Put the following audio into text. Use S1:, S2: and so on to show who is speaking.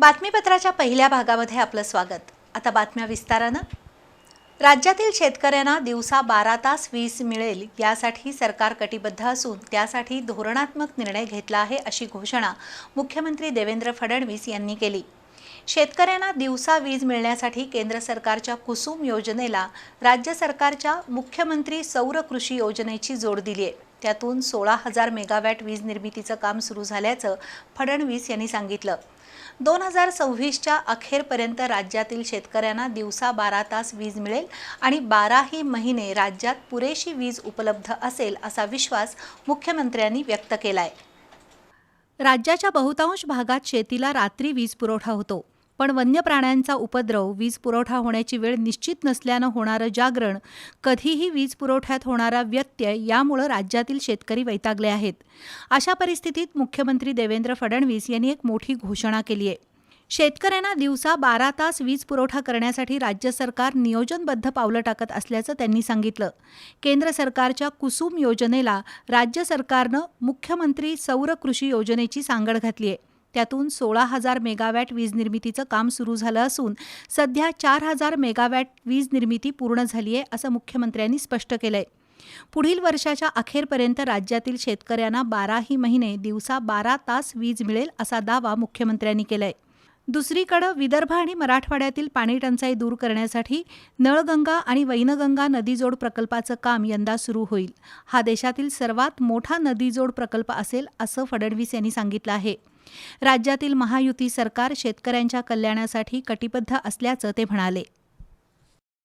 S1: बातमीपत्राच्या पहिल्या भागामध्ये आपलं स्वागत. आता बातम्या विस्तारानं. राज्यातील शेतकऱ्यांना दिवसा बारा तास वीज मिळेल यासाठी सरकार कटिबद्ध असून त्यासाठी धोरणात्मक निर्णय घेतला आहे अशी घोषणा मुख्यमंत्री देवेंद्र फडणवीस यांनी केली. शेतकऱ्यांना दिवसा वीज मिळण्यासाठी केंद्र सरकारच्या कुसुम योजनेला राज्य सरकारच्या मुख्यमंत्री सौर कृषी योजनेची जोड दिली आहे. त्यातून सोळा हजार मेगावॅट वीज निर्मितीचं काम सुरू झाल्याचं फडणवीस यांनी सांगितलं. दोन हजार सव्वीसच्या अखेरपर्यंत राज्यातील शेतकऱ्यांना दिवसा बारा तास वीज मिळेल आणि बाराही महिने राज्यात पुरेशी वीज उपलब्ध असेल असा विश्वास मुख्यमंत्र्यांनी व्यक्त केला आहे राज्याच्या बहुतांश भागात शेतीला रात्री वीज पुरवठा होतो. पण वन्य प्राण्यांचा उपद्रव वीज पुरवठा होण्याची वेळ निश्चित नसल्यानं होणारं जागरण कधीही वीज पुरवठ्यात होणारा व्यत्यय यामुळं राज्यातील शेतकरी वैतागले आहेत. अशा परिस्थितीत मुख्यमंत्री देवेंद्र फडणवीस यांनी एक मोठी घोषणा केली आहे. शेतकऱ्यांना दिवसा बारा तास वीज पुरवठा करण्यासाठी राज्य सरकार नियोजनबद्ध पावलं टाकत असल्याचं त्यांनी सांगितलं. केंद्र सरकारच्या कुसुम योजनेला राज्य सरकारनं मुख्यमंत्री सौर कृषी योजनेची सांगड घातली आहे. त्यातून सोळा हजार मेगावॅट वीज निर्मितीचं काम सुरू झालं असून सध्या चार हजार मेगावॅट वीज निर्मिती पूर्ण झाली आहे असं मुख्यमंत्र्यांनी स्पष्ट केलंय. पुढील वर्षाच्या अखेरपर्यंत राज्यातील शेतकऱ्यांना बाराही महिने दिवसा बारा तास वीज मिळेल असा दावा मुख्यमंत्र्यांनी केलाय. दुसरीकडे विदर्भ आणि मराठवाड्यातील पाणी टंचाई दूर करण्यासाठी नळगंगा आणि वैनगंगा नदीजोड प्रकल्पाचं काम यंदा सुरू होईल. हा देशातील सर्वात मोठा नदीजोड प्रकल्प असेल असं फडणवीस यांनी सांगितलं आहे. राज्यातील महायुती सरकार शेतकऱ्यांच्या कल्याणासाठी कटिबद्ध असल्याचं ते म्हणाले.